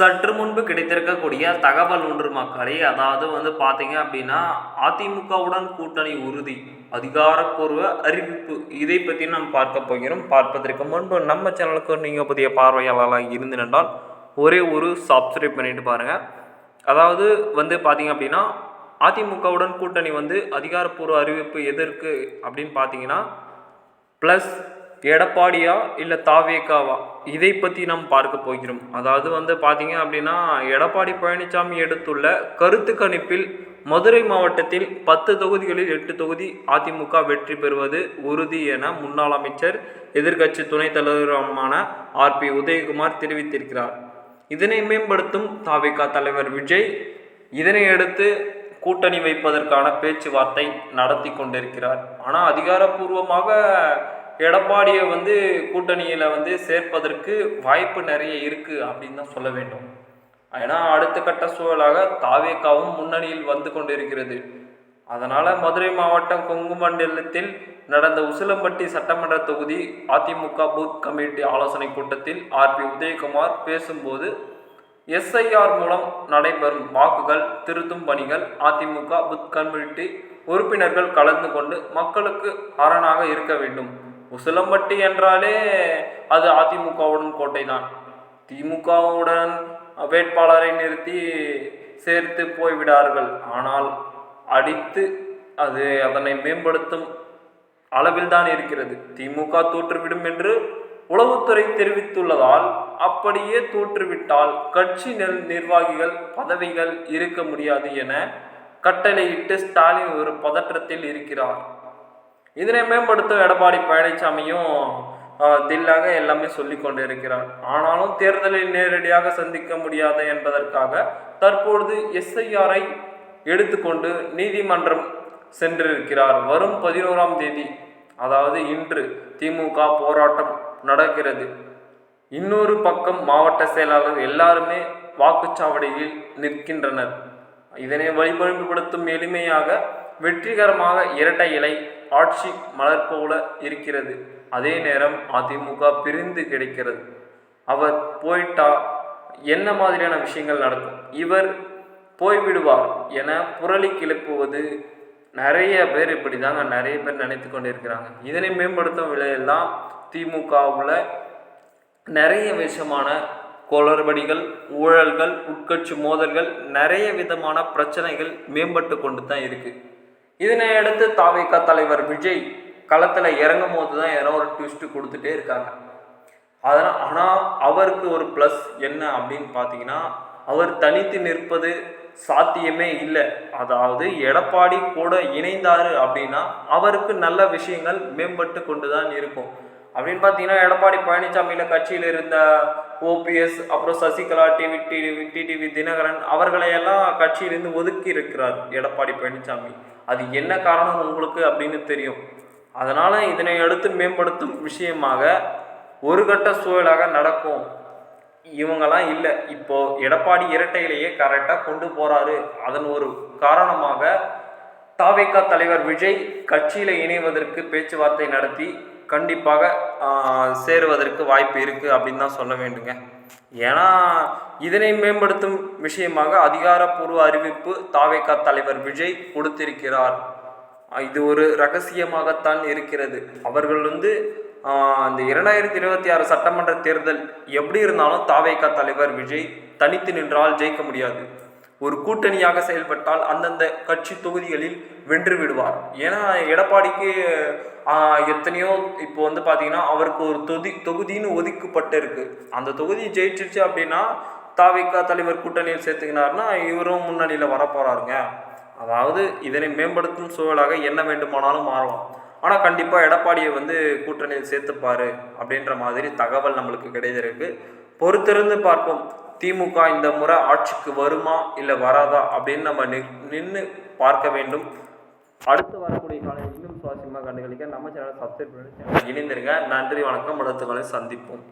சற்று முன்பு கிடைத்திருக்கக்கூடிய தகவல் ஒன்று மக்களே. அதாவது வந்து பார்த்தீங்க அப்படின்னா அதிமுகவுடன் கூட்டணி உறுதி அதிகாரப்பூர்வ அறிவிப்பு. இதை பற்றி நாம் பார்க்க போகிறோம். பார்ப்பதற்கு முன்பு நம்ம சேனலுக்கு நீங்கள் புதிய பார்வையாளர்களாக இருந்திருந்தால் ஒரே ஒரு சப்ஸ்கிரைப் பண்ணிட்டு பாருங்கள் அதாவது வந்து பார்த்தீங்க அப்படின்னா அதிமுகவுடன் கூட்டணி வந்து அதிகாரப்பூர்வ அறிவிப்பு எதற்கு அப்படின்னு பார்த்தீங்கன்னா ப்ளஸ் எடப்பாடியா இல்லை தாவேக்காவா இதை பற்றி நாம் பார்க்க போகிறோம். அதாவது வந்து பார்த்தீங்க அப்படின்னா எடப்பாடி பழனிசாமி எடுத்துள்ள கருத்து கணிப்பில் மதுரை மாவட்டத்தில் பத்து தொகுதிகளில் எட்டு தொகுதி அதிமுக வெற்றி பெறுவது உறுதி என முன்னாள் அமைச்சர் எதிர்க்கட்சி துணைத் தலைவருமான ஆர்பி உதயகுமார் தெரிவித்திருக்கிறார். இதனை மேம்படுத்தும் தாவிகா தலைவர் விஜய் இதனை அடுத்து கூட்டணி வைப்பதற்கான பேச்சுவார்த்தை நடத்தி கொண்டிருக்கிறார். ஆனால் அதிகாரப்பூர்வமாக எடப்பாடியை வந்து கூட்டணியில் வந்து சேர்ப்பதற்கு வாய்ப்பு நிறைய இருக்குது அப்படின்னு தான் சொல்ல வேண்டும். ஏன்னா அடுத்த கட்ட சூழலாக தாவேக்காவும் முன்னணியில் வந்து கொண்டிருக்கிறது. அதனால் மதுரை மாவட்டம் கொங்கு மண்டலத்தில் நடந்த உசிலம்பட்டி சட்டமன்ற தொகுதி அதிமுக பூத் கமிட்டி ஆலோசனை கூட்டத்தில் ஆர்பி உதயகுமார் பேசும்போது எஸ்ஐஆர் மூலம் நடைபெறும் வாக்குகள் திருத்தும் பணிகள் அதிமுக புத் கமிட்டி உறுப்பினர்கள் கலந்து கொண்டு மக்களுக்கு அரணாக இருக்க வேண்டும். உசிலம்பட்டி என்றாலே அது அதிமுகவுடன் கோட்டை தான் திமுகவுடன் வேட்பாளரை நிறுத்தி சேர்த்து போய்விடார்கள். ஆனால் அடித்து அது அதனை மேம்படுத்தும் அளவில் தான் இருக்கிறது. திமுக தோற்றுவிடும் என்று உளவுத்துறை தெரிவித்துள்ளதால் அப்படியே தோற்றுவிட்டால் கட்சி நெல் நிர்வாகிகள் பதவிகள் இருக்க முடியாது என கட்டளையிட்டு ஸ்டாலின் ஒரு பதற்றத்தில் இருக்கிறார். இதனை மேம்படுத்த எடப்பாடி பழனிசாமியும் தில்லாக எல்லாமே சொல்லி கொண்டு இருக்கிறார் ஆனாலும் தேர்தலில் நேரடியாக சந்திக்க முடியாது என்பதற்காக தற்பொழுது எஸ்ஐஆரை எடுத்துக்கொண்டு நீதிமன்றம் சென்றிருக்கிறார். வரும் பதினோராம் தேதி அதாவது இன்று திமுக போராட்டம் நடக்கிறது. இன்னொரு பக்கம் மாவட்ட செயலாளர் எல்லாருமே வாக்குச்சாவடியில் நிற்கின்றனர். இதனை வழிபடுத்தப்படுத்தும் எளிமையாக வெற்றிகரமாக இரட்டை இலை ஆட்சி மலர் போல இருக்கிறது. அதே நேரம் அதிமுக பிரிந்து கிடைக்கிறது. அவர் போயிட்டா என்ன மாதிரியான விஷயங்கள் நடக்கும்? இவர் போய்விடுவார் என புரளி கிளப்புவது நிறைய பேர் இப்படி தாங்க நிறைய பேர் நினைத்து கொண்டு இருக்கிறாங்க இதனை மேம்படுத்தும் விலையெல்லாம் திமுகவில் நிறைய விஷயமான குளறுபடிகள் ஊழல்கள் உட்கட்சி மோதல்கள் நிறைய விதமான பிரச்சனைகள் மேம்பட்டு கொண்டு தான் இருக்குது இதனை அடுத்து தாவேகா தலைவர் விஜய் களத்தில் இறங்கும் போது தான் யாரோ ஒரு ட்விஸ்ட் கொடுத்துட்டே இருக்காங்க. அதனால் ஆனால் அவருக்கு ஒரு ப்ளஸ் என்ன அப்படின்னு பார்த்தீங்கன்னா அவர் தனித்து நிற்பது சாத்தியமே இல்லை. அதாவது எடப்பாடி கூட இணைந்தார் அப்படின்னா அவருக்கு நல்ல விஷயங்கள் மேம்பட்டு கொண்டு தான் இருக்கும். அப்படின்னு பார்த்தீங்கன்னா எடப்பாடி பழனிசாமியில் கட்சியில் இருந்த ஓபிஎஸ் அப்புறம் Sasikala TV TV TTV Dhinakaran அவர்களையெல்லாம் கட்சியிலிருந்து ஒதுக்கி இருக்கிறார் எடப்பாடி பழனிசாமி. அது என்ன காரணம் உங்களுக்கு அப்படின்னு தெரியும். அதனால் இதனை அடுத்து மேம்படுத்தும் விஷயமாக ஒரு கட்ட சூழலாக நடக்கும். இவங்கெல்லாம் இல்லை. இப்போ எடப்பாடி இரட்டையிலேயே கரெக்டாக கொண்டு போகிறாரு அதன் ஒரு காரணமாக தாவேகா தலைவர் விஜய் கட்சியில் இணைவதற்கு பேச்சுவார்த்தை நடத்தி கண்டிப்பாக சேருவதற்கு வாய்ப்பு இருக்குது அப்படின்னு தான் சொல்ல வேண்டுங்க. ஏன்னா இதனை மேம்படுத்தும் விஷயமாக அதிகாரப்பூர்வ அறிவிப்பு தாவேக்கா தலைவர் விஜய் கொடுத்திருக்கிறார். இது ஒரு ரகசியமாகத்தான் இருக்கிறது. அவர்கள் வந்து ஆஹ், இந்த இரண்டாயிரத்தி இருபத்தி ஆறு சட்டமன்ற தேர்தல் எப்படி இருந்தாலும் தாவேக்கா தலைவர் விஜய் தனித்து நின்றால் ஜெயிக்க முடியாது. ஒரு கூட்டணியாக செயல்பட்டால் அந்தந்த கட்சி தொகுதிகளில் வென்று விடுவார். ஏன்னா எடப்பாடிக்கு எத்தனையோ இப்போ வந்து பார்த்தீங்கன்னா அவருக்கு ஒரு தொகுதி தொகுதின்னு ஒதுக்கப்பட்டு இருக்கு அந்த தொகுதி ஜெயிச்சிருச்சு அப்படின்னா தாவிக்கா தலைவர் கூட்டணியில் சேர்த்துக்கினார்னா இவரும் முன்னணியில் வரப்போகிறாருங்க அதாவது இதனை மேம்படுத்தும் சூழலாக என்ன வேண்டுமானாலும் மாறலாம். ஆனால் கண்டிப்பாக எடப்பாடியை வந்து கூட்டணியில் சேர்த்துப்பாரு அப்படின்ற மாதிரி தகவல் நம்மளுக்கு கிடைத்திருக்கு. பொறுத்திருந்து பார்ப்போம். திமுக இந்த முறை ஆட்சிக்கு வருமா இல்லை வராதா அப்படின்னு நம்ம நின்று பார்க்க வேண்டும். அடுத்து வரக்கூடிய காலையில் இன்னும் சுவாரஸ்யமாக கண்டுகளிக்க நம்ம சேனலை சப்ஸ்கிரைப் பண்ணி இணைந்திருங்க. நன்றி வணக்கம். அடுத்த காலையில் சந்திப்போம்.